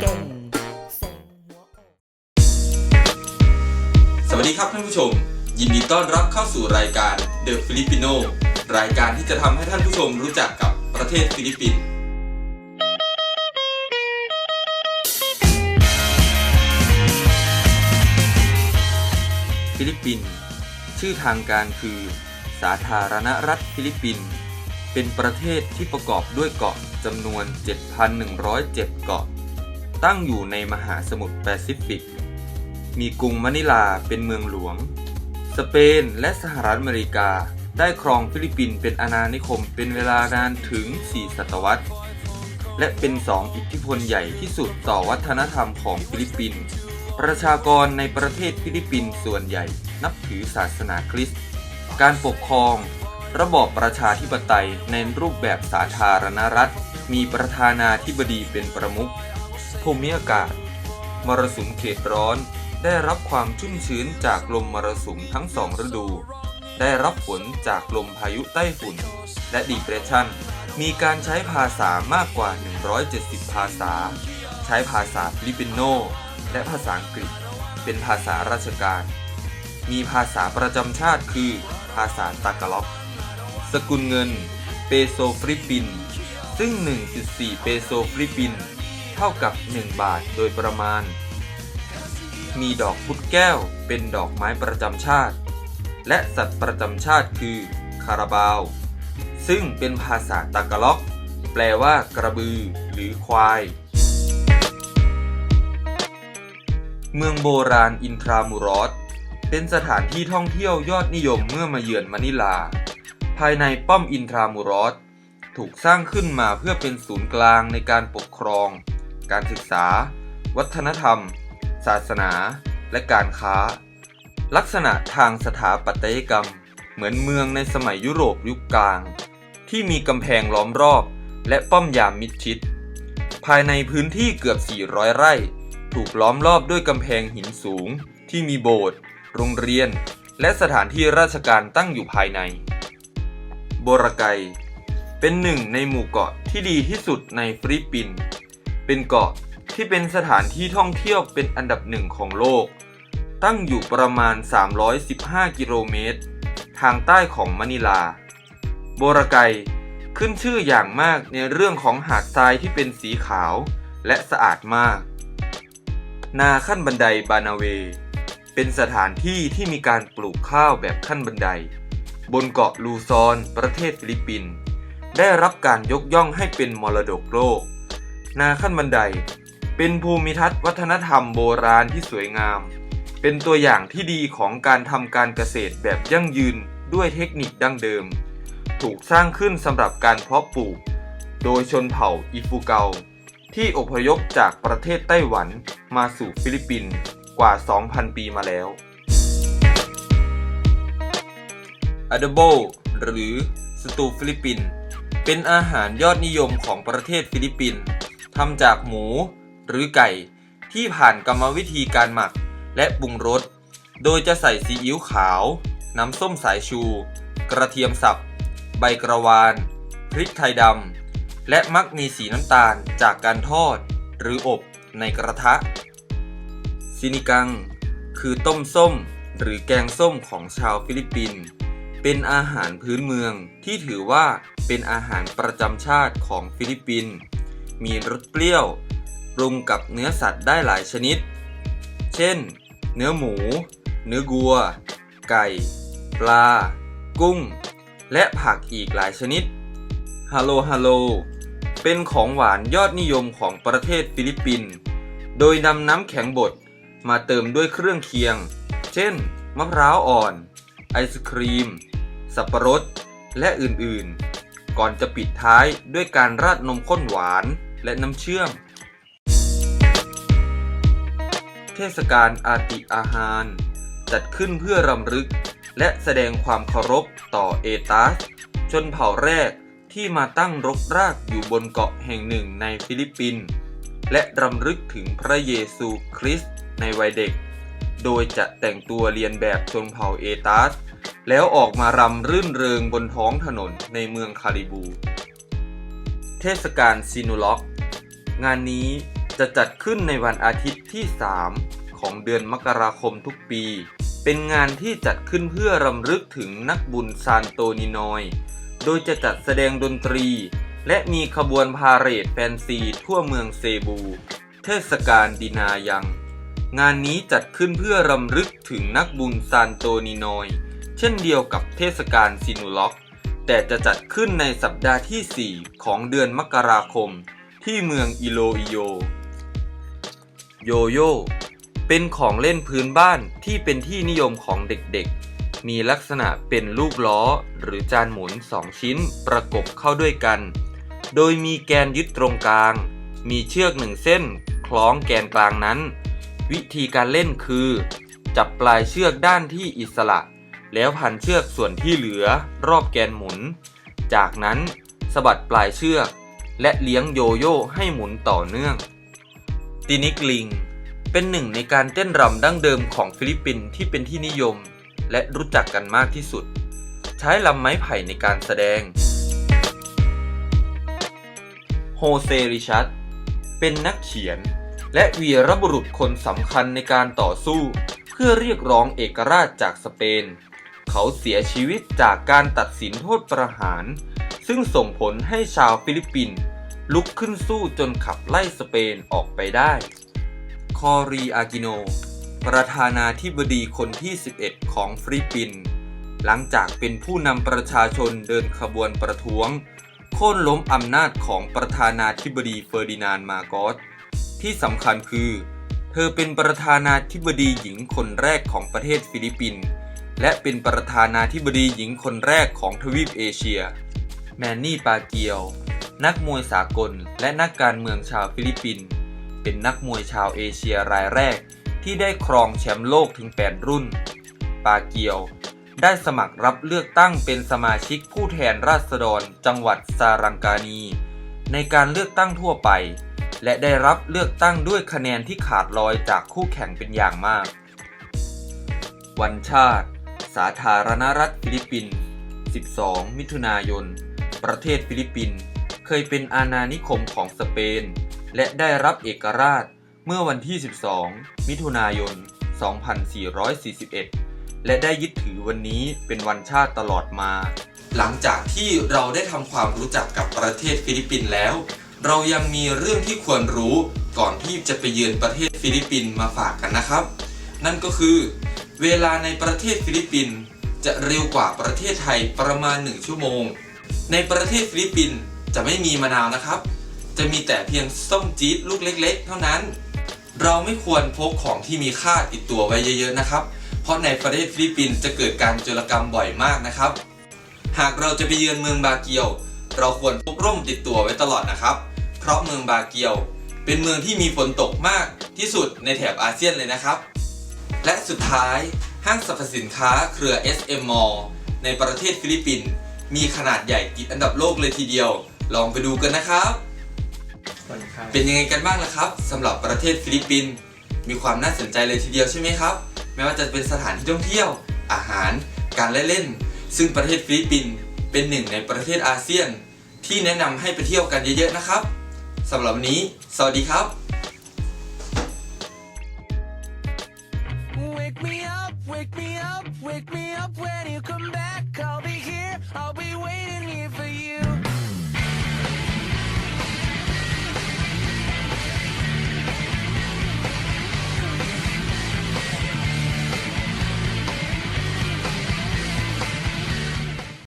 เก่งสวัสดีครับท่านผู้ชม ยินดีต้อนรับเข้าสู่รายการ The Filipino รายการที่จะทำให้ท่านผู้ชมรู้จักกับประเทศฟิลิปปินส์ฟิลิปปินส์ชื่อทางการคือ สาธารณรัฐฟิลิปปินส์เป็นประเทศที่ประกอบด้วยเกาะจำนวน 7,107 เกาะ ตั้งอยู่ในมหาสมุทรแปซิฟิก มีกรุงมะนิลาเป็นเมืองหลวง สเปนและสหรัฐอเมริกาได้ครองฟิลิปปินส์เป็นอาณานิคมเป็นเวลานานถึง 4 ศตวรรษ และเป็นสองอิทธิพลใหญ่ที่สุดต่อวัฒนธรรมของฟิลิปปินส์ ประชากรในประเทศฟิลิปปินส์ส่วนใหญ่นับถือศาสนาคริสต์ การปกครอง ระบอบประชาธิปไตยในรูปแบบสาธารณรัฐ มีประธานาธิบดีเป็นประมุข ภูมิอากาศ มรสุมเขตร้อน ได้รับความชุ่มชื้นจากลมมรสุมทั้งสองฤดู ได้รับผลจากลมพายุไต้ฝุ่น และดีเพรสชันมีการใช้ภาษามากกว่า 170 ภาษา ใช้ภาษาฟิลิปปินโน และภาษาอังกฤษ เป็นภาษาราชการ มีภาษาประจำชาติคือ ภาษาตากาล็อกสกุลเงิน เปโซฟิลิปปิน ซึ่ง 1.4 เปโซฟิลิปปินส เท่ากับ 1 บาทโดยประมาณ มีดอกพุธแก้วเป็นดอกไม้ประจำชาติ และสัตว์ประจำชาติคือคาราบาว ซึ่งเป็นภาษาตากาล็อก แปลว่ากระบือ หรือควาย เมืองโบราณอินทรามูรอสเป็นสถานที่ท่องเที่ยวยอดนิยมเมื่อมาเยือนมะนิลา ภายในป้อมอินทรามูรอสถูกสร้างขึ้นมาเพื่อเป็นศูนย์กลางในการปกครอง การศึกษา วัฒนธรรม ศาสนา และการค้า ลักษณะทางสถาปัตยกรรม เหมือนเมืองในสมัยยุโรปยุคกลาง ที่มีกำแพงล้อมรอบ และป้อมยามมิดชิด ภายในพื้นที่เกือบ 400 ไร่ ถูกล้อมรอบด้วยกำแพงหินสูง ที่มีโบสถ์โรงเรียน และสถานที่ราชการตั้งอยู่ภายใน โบรไกเป็นหนึ่งในหมู่เกาะที่ดีที่สุดในฟิลิปปินส์ เป็นเกาะที่เป็นสถานที่ท่องเที่ยวเป็นอันดับหนึ่งของโลก ตั้งอยู่ประมาณ 315 กิโลเมตร ทางใต้ของมะนิลา โบราไกขึ้นชื่ออย่างมากในเรื่องของหาดทรายที่เป็นสีขาวและสะอาดมาก นาขั้นบันไดบานาเว เป็นสถานที่ที่มีการปลูกข้าวแบบขั้นบันได บนเกาะลูซอน ประเทศฟิลิปปินส์ได้รับการยกย่องให้เป็นมรดกโลก นาขั้นบันได เป็นภูมิทัศน์วัฒนธรรมโบราณที่สวยงาม เป็นตัวอย่างที่ดีของการทำการเกษตรแบบยั่งยืนด้วยเทคนิคดั้งเดิม ถูกสร้างขึ้นสำหรับการเพาะปลูก โดยชนเผ่าอิฟูเกา ที่อพยพจากประเทศไต้หวันมาสู่ฟิลิปปินส์กว่า 2,000 ปีมาแล้ว Adobo หรือสตูฟิลิปปิน เป็นอาหารยอดนิยมของประเทศฟิลิปปินส์ ทำจากหมูหรือไก่ ที่ผ่านกรรมวิธีการหมักและปรุงรส โดยจะใส่ซีอิ๊วขาว น้ำส้มสายชู กระเทียมสับ ใบกระวาน พริกไทยดำ และมักมีสีน้ำตาลจากการทอด หรืออบในกระทะ ซินิกัง คือต้มส้ม หรือแกงส้มของชาวฟิลิปปินส์เป็นอาหารพื้นเมืองที่ถือว่าเป็นอาหารประจำชาติของฟิลิปปินส์ มีรสเปรี้ยว ปรุงกับเนื้อสัตว์ได้หลายชนิด เช่น เนื้อหมู เนื้อวัว ไก่ ปลา กุ้ง และผักอีกหลายชนิดฮัลโลฮัลโลเป็นของหวานยอดนิยมของประเทศฟิลิปปินส์โดยนำน้ำแข็งบดมาเติมด้วยเครื่องเคียง เช่น มะพร้าวอ่อน ไอศครีม สับปะรด และอื่นๆ ก่อนจะปิดท้ายด้วยการราดนมข้นหวานและน้ำเชื่อม เทศกาลอาติอาหาร จัดขึ้นเพื่อรำลึก และแสดงความเคารพต่อเอตัสชนเผ่าแรกที่มาตั้งรกรากอยู่บนเกาะแห่งหนึ่งในฟิลิปปินส์และรำลึกถึงพระเยซูคริสต์ในวัยเด็ก โดยจะแต่งตัวเรียนแบบชนเผ่าเอตัส แล้วออกมารำรื่นเริงบนท้องถนนในเมืองคาริบู เทศกาลซินูล็อก งานนี้จะจัดขึ้นในวันอาทิตย์ที่ 3 ของเดือนมกราคมทุกปี เป็นงานที่จัดขึ้นเพื่อรำลึกถึงนักบุญซานโตนินอย โดยจะจัดแสดงดนตรี และมีขบวนพาเหรดแฟนซีทั่วเมืองเซบู เทศกาลดินายัง งานนี้จัดขึ้นเพื่อรำลึกถึงนักบุญซานโตนินอย เช่นเดียวกับเทศกาลซินูล็อก แต่จะจัดขึ้นในสัปดาห์ที่ 4 ของเดือนมกราคม ที่เมืองอิโลอิโย โยโย่เป็นของเล่นพื้นบ้านที่เป็นที่นิยมของเด็กๆ มีลักษณะเป็นลูกล้อหรือจานหมุนสองชิ้นประกบเข้าด้วยกัน โดยมีแกนยึดตรงกลาง มีเชือกหนึ่งเส้น คล้องแกนกลางนั้น วิธีการเล่นคือ จับปลายเชือกด้านที่อิสระ แล้วพันเชือกส่วนที่เหลือรอบแกนหมุน จากนั้นสะบัดปลายเชือก และเลี้ยงโยโย่ให้หมุนต่อเนื่อง ตินิกลิง เป็นหนึ่งในการเต้นรำดั้งเดิมของฟิลิปปินส์ที่เป็นที่นิยม และรู้จักกันมากที่สุด ใช้ลำไม้ไผ่ในการแสดงโฮเซริชัดเป็นนักเขียน และวีรบุรุษคนสำคัญในการต่อสู้ เพื่อเรียกร้องเอกราชจากสเปน เขาเสียชีวิตจากการตัดสินโทษประหาร ซึ่งส่งผลให้ชาวฟิลิปปินส์ลุกขึ้นสู้จนขับไล่สเปนออกไปได้ คอรีอากิโน ประธานาธิบดีคนที่ 11 ของฟิลิปปินส์หลังจากเป็นผู้นำประชาชนเดินขบวนประท้วง โค่นล้มอำนาจของประธานาธิบดีเฟอร์ดินานมาโกสที่สำคัญคือ เธอเป็นประธานาธิบดีหญิงคนแรกของประเทศฟิลิปปินส์ และเป็นประธานาธิบดีหญิงคนแรกของทวีปเอเชีย แมนนี่ปาเกียว นักมวยสากล และนักการเมืองชาวฟิลิปปินส์เป็นนักมวยชาวเอเชียรายแรก ที่ได้ครองแชมป์โลกถึง 8 รุ่น ปาเกียว ได้สมัครรับเลือกตั้งเป็นสมาชิกผู้แทนราษฎรจังหวัดซารังกานี ในการเลือกตั้งทั่วไป และได้รับเลือกตั้งด้วยคะแนนที่ขาดลอยจากคู่แข่งเป็นอย่างมาก วันชาติ สาธารณรัฐฟิลิปปินส์ 12 มิถุนายน ประเทศฟิลิปปินส์เคยเป็นอาณานิคมของสเปน และได้รับเอกราชเมื่อวันที่ 12 มิถุนายน 2441 และได้ยึดถือวันนี้เป็นวันชาติตลอดมา หลังจากที่เราได้ทำความรู้จักกับประเทศฟิลิปปินส์แล้ว เรายังมีเรื่องที่ควรรู้ก่อนที่จะไปเยือนประเทศฟิลิปปินส์มาฝากกันนะครับ นั่นก็คือ เวลาในประเทศฟิลิปปินส์จะเร็วกว่าประเทศไทยประมาณ 1 ชั่วโมง ในประเทศฟิลิปปินส์จะไม่มีมะนาวนะครับ จะมีแต่เพียงส้มจี๊ดลูกเล็ก ๆ เท่านั้น เราไม่ควรพกของที่มีค่าติดตัวไว้เยอะ ๆ นะครับ เพราะในประเทศฟิลิปปินส์จะเกิดการโจรกรรมบ่อยมากนะครับ หากเราจะไปเยือนเมืองบาเกียว เราควรพกร่มติดตัวไว้ตลอดนะครับ เพราะเมืองบาเกียว เป็นเมืองที่มีฝนตกมากที่สุดในแถบอาเซียนเลยนะครับ และสุดท้ายห้างสรรพสินค้าเครือ SM Mall ในประเทศฟิลิปปินส์มีขนาดใหญ่ติดอันดับโลกเลยทีเดียว ลองไปดูกันนะครับ เป็นยังไงกันบ้างล่ะครับสำหรับประเทศฟิลิปปินส์มีความน่าสนใจเลยทีเดียวใช่ไหมครับ ไม่ว่าจะเป็นสถานที่ท่องเที่ยว อาหาร การเล่น ซึ่งประเทศฟิลิปปินส์เป็นหนึ่งในประเทศอาเซียน ที่แนะนำให้ไปเที่ยวกันเยอะๆนะครับสำหรับวันนี้ สวัสดีครับ wake me up when you come back.